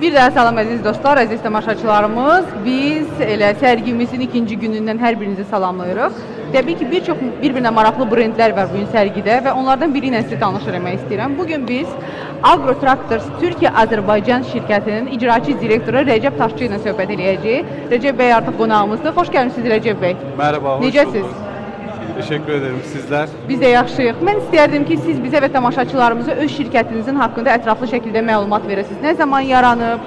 Bir daha salam əziz dostlar, əziz tamaşaçılarımız. Biz elə sərgimizin ikinci günündən hər birinizi salamlayırıq. Təbii ki, bir çox bir-birinə maraqlı brendlər var bu gün sərgidə və onlardan biri ilə sizi tanış etmək istəyirəm. Bu gün biz Agro Tractors Türkiyə Azərbaycan şirkətinin icraçı direktoru Rəcəb Taşçı ilə söhbət edəcəyik. Rəcəb bəy artıq qonağımızdır. Xoş gəlmisiniz Rəcəb bəy. Merhaba, hoş Necəsiz? bulduk. Teşekkür ederim. Sizler? Biz də yaxşıyıq. Mən istərdim ki, siz bizə və tamaşaçılarımıza öz şirkətinizin haqqında ətraflı şəkildə məlumat verəsiniz. Nə zaman yaranıb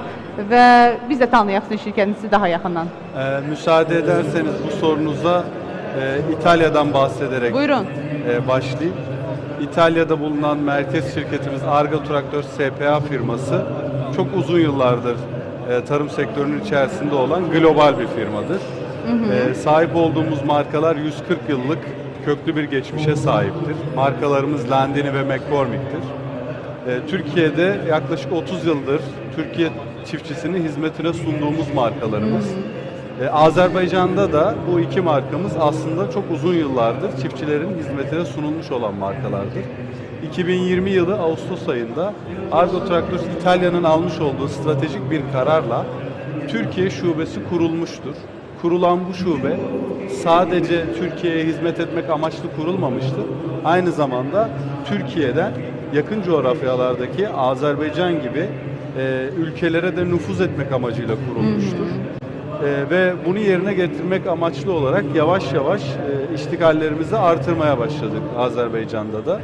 və biz də tanıyaq sizin şirkətinizi daha yaxından. Ee, müsaade ederseniz bu sorunuza e, İtalya'dan bahsederek Buyurun. e, başlayayım. İtalya'da bulunan merkez şirketimiz Argo Traktör SPA firması çok uzun yıllardır e, tarım sektörünün içerisinde olan global bir firmadır. E, sahip olduğumuz markalar 140 yıllık köklü bir geçmişe sahiptir. Markalarımız Landini ve McCormick'tir. E, Türkiye'de yaklaşık 30 yıldır Türkiye çiftçisinin hizmetine sunduğumuz markalarımız. E, Azerbaycan'da da bu iki markamız aslında çok uzun yıllardır çiftçilerin hizmetine sunulmuş olan markalardır. 2020 yılı Ağustos ayında Argo Traktors İtalya'nın almış olduğu stratejik bir kararla Türkiye şubesi kurulmuştur. Kurulan bu şube sadece Türkiye'ye hizmet etmek amaçlı kurulmamıştır. Aynı zamanda Türkiye'den yakın coğrafyalardaki Azerbaycan gibi e, ülkelere de nüfuz etmek amacıyla kurulmuştur. E, ve bunu yerine getirmek amaçlı olarak yavaş yavaş e, iştigallerimizi artırmaya başladık Azerbaycan'da da.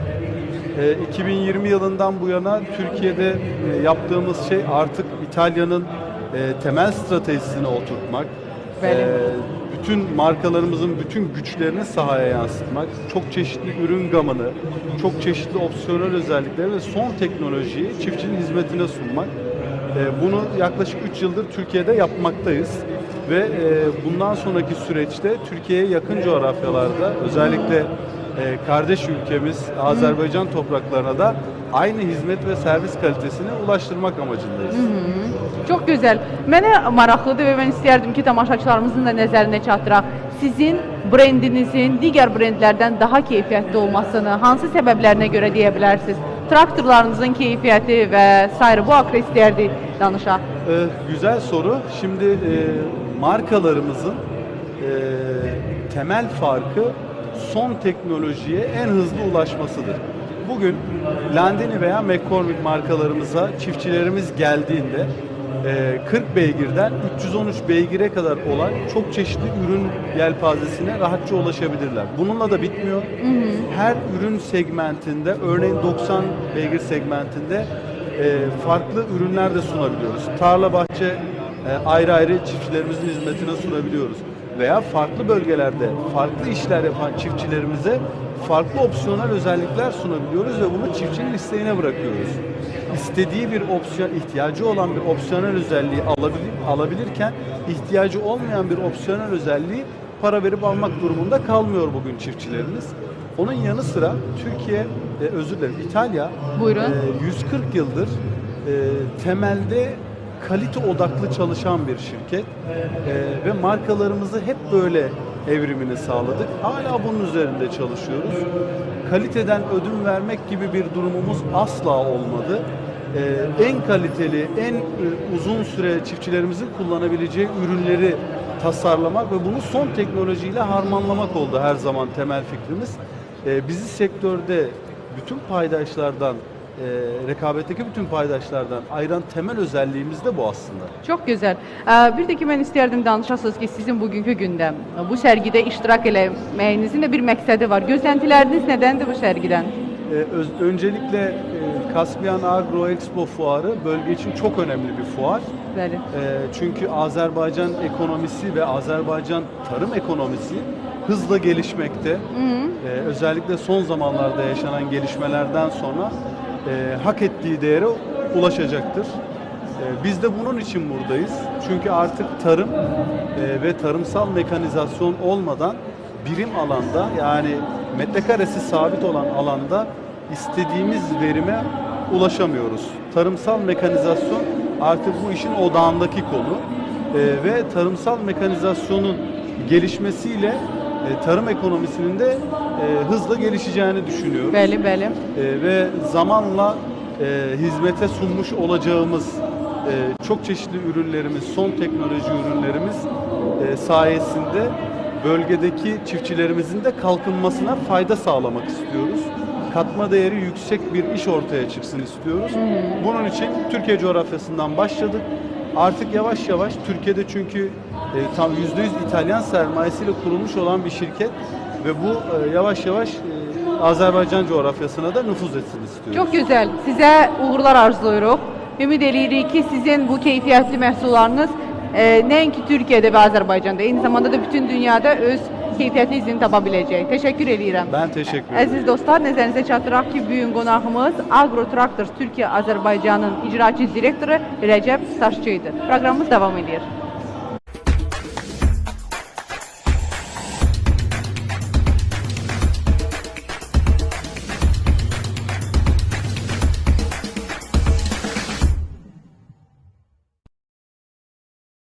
E, 2020 yılından bu yana Türkiye'de e, yaptığımız şey artık İtalya'nın e, temel stratejisini oturtmak, Benim. e, bütün markalarımızın bütün güçlerini sahaya yansıtmak, çok çeşitli ürün gamını, çok çeşitli opsiyonel özellikleri ve son teknolojiyi çiftçinin hizmetine sunmak. E, Bunu yaklaşık 3 yıldır Türkiye'de yapmaktayız ve e, bundan sonraki süreçte Türkiye'ye yakın coğrafyalarda özellikle e, kardeş ülkemiz Azerbaycan topraklarına da aynı hizmet ve servis kalitesini ulaştırmak amacındayız. Çox gözəl. Mənə maraqlıdır və mən istərdim ki, tamaşaçılarımızın da nəzərinə çatdıraq. Sizin brendinizin digər brendlərdən daha keyfiyyətli olmasını hansı səbəblərinə görə deyə bilərsiniz? Traktorlarınızın keyfiyyəti və sair bu haqqda istərdik danışaq. Ee, güzel soru. Şimdi e, markalarımızın e, temel farkı son teknolojiye en hızlı ulaşmasıdır. Bugün Landini veya McCormick markalarımıza çiftçilerimiz geldiğinde e, 40 beygirden 313 beygire kadar olan çok çeşitli ürün yelpazesine rahatça ulaşabilirler. Bununla da bitmiyor. Her ürün segmentinde örneğin 90 beygir segmentinde e, farklı ürünler de sunabiliyoruz. Tarla bahçe e, ayrı ayrı çiftçilerimizin hizmetine sunabiliyoruz. Veya farklı bölgelerde farklı işler yapan çiftçilerimize farklı opsiyonel özellikler sunabiliyoruz ve bunu çiftçinin isteğine bırakıyoruz. İstediği bir opsiyon, ihtiyacı olan bir opsiyonel özelliği alabilir, alabilirken ihtiyacı olmayan bir opsiyonel özelliği para verip almak durumunda kalmıyor bugün çiftçilerimiz. Onun yanı sıra Türkiye, e, özür dilerim İtalya Buyurun. e, 140 yıldır e, temelde kalite odaklı çalışan bir şirket E, ve markalarımızı hep böyle evrimini sağladık. Hala bunun üzerinde çalışıyoruz. Kaliteden ödün vermek gibi bir durumumuz asla olmadı. E, en kaliteli, en e, uzun süre çiftçilerimizin kullanabileceği ürünleri tasarlamak ve bunu son teknolojiyle harmanlamak oldu her zaman temel fikrimiz. E, bizi sektörde bütün paydaşlardan, e, rekabetteki bütün paydaşlardan ayıran temel özelliğimiz de bu aslında. Çox gözəl. Ə, Bir də ki, mən istərdim danışasınız ki, sizin bugünkü gündə bu sərgidə iştirak eləməyinizin də bir məqsədi var. Gözləntiləriniz nədəndir bu sərgidən? E, öz- öncelikle e, Kaspiyan Agro Expo fuarı bölge için çok önemli bir fuar. Bəli. E, çünkü Azerbaycan ekonomisi ve Azerbaycan tarım ekonomisi hızla gelişmekte. E, özellikle son zamanlarda yaşanan gelişmelerden sonra e, hak ettiği değere ulaşacaktır. E, biz de bunun için buradayız. Çünkü artık tarım e, ve tarımsal mekanizasyon olmadan birim alanda yani metrekaresi sabit olan alanda istediğimiz verime ulaşamıyoruz. Tarımsal mekanizasyon artık bu işin odağındaki konu E, ve tarımsal mekanizasyonun gelişmesiyle e, tarım ekonomisinin de e, hızla gelişeceğini düşünüyorum. Bəli, bəli. E, ve zamanla e, hizmete sunmuş olacağımız e, çok çeşitli ürünlerimiz, son teknoloji ürünlerimiz e, sayesinde bölgedeki çiftçilerimizin de kalkınmasına fayda sağlamak istiyoruz. Katma değeri yüksek bir iş ortaya çıksın istiyoruz. Bunun için Türkiye coğrafyasından başladık. Artık yavaş yavaş Türkiye'de çünkü e, tam %100 İtalyan sermayesiyle kurulmuş olan bir şirket ve bu e, yavaş yavaş e, Azerbaycan coğrafyasına da nüfuz etsin istiyoruz. Çox gözəl. Sizə uğurlar arzulayırıq. Ümid eləyirik ki, sizin bu keyfiyyətli məhsullarınız e, nəinki Türkiyədə və Azərbaycanda, eyni zamanda da bütün dünyada öz keyfiyyətli izini tapa biləcək. Təşəkkür edirəm. Ben teşekkür ederim. Əziz dostlar, nəzərinizə çatdıraq ki, bu gün qonağımız Agro Tractors Türkiyə Azərbaycanın icraçı direktoru Rəcəb Saşçı idi. Proqramımız davam edir.